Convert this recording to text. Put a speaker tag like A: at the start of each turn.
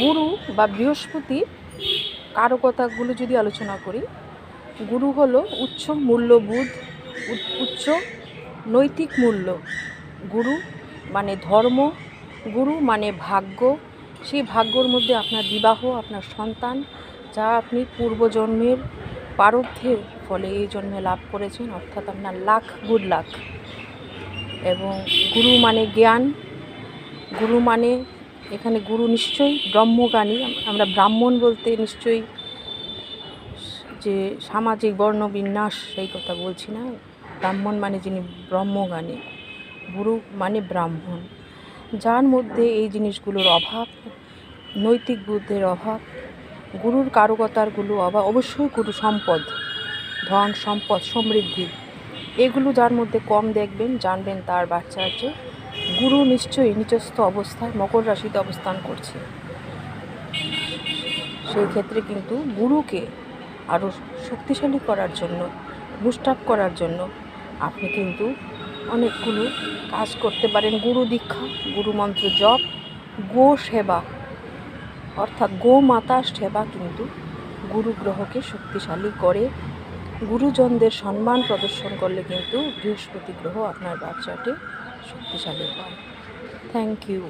A: গুরু বা বৃহস্পতি কারকতাগুলো যদি আলোচনা করি, গুরু হলো উচ্চ মূল্যবোধ উচ্চ নৈতিক মূল্য। গুরু মানে ধর্ম, গুরু মানে ভাগ্য। সেই ভাগ্যর মধ্যে আপনার বিবাহ, আপনার সন্তান, যা আপনি পূর্বজন্মের পারব্ধের ফলে এই জন্মে লাভ করেছেন, অর্থাৎ আপনার লাখ গুড লাখ। এবং গুরু মানে জ্ঞান, গুরু মানে এখানে গুরু নিশ্চয়ই, ব্রহ্মজ্ঞানী, আমরা ব্রাহ্মণ বলতে নিশ্চয়ই যে সামাজিক বর্ণবিন্যাস সেই কথা বলছি না। ব্রাহ্মণ মানে যিনি ব্রহ্মজ্ঞানী, গুরু মানে ব্রাহ্মণ। যার মধ্যে এই জিনিসগুলোর অভাব, নৈতিক বুদ্ধের অভাব, গুরুর কারকতারগুলো অভাব অবশ্যই গুরু সম্পদ, ধন সম্পদ, সমৃদ্ধি, এগুলো যার মধ্যে কম দেখবেন, জানবেন তার বাচ্চা আছে। গুরু নিশ্চয়ই নিচস্থ অবস্থায় মকর রাশিতে অবস্থান করছে। সেই ক্ষেত্রে কিন্তু গুরুকে আরও শক্তিশালী করার জন্য বুস্ট আপ করার জন্য আপনি কিন্তু অনেকগুলো কাজ করতে পারেন। গুরু দীক্ষা, গুরু মন্ত্র জপ, গো সেবা, অর্থাৎ গো মাতার সেবা কিন্তু গুরু গ্রহকে শক্তিশালী করে। গুরুজনদের সম্মান প্রদর্শন করলে কিন্তু বৃহস্পতি গ্রহ আপনার বাচ্চাটি শক্তিশালী হয় থ্যাংক ইউ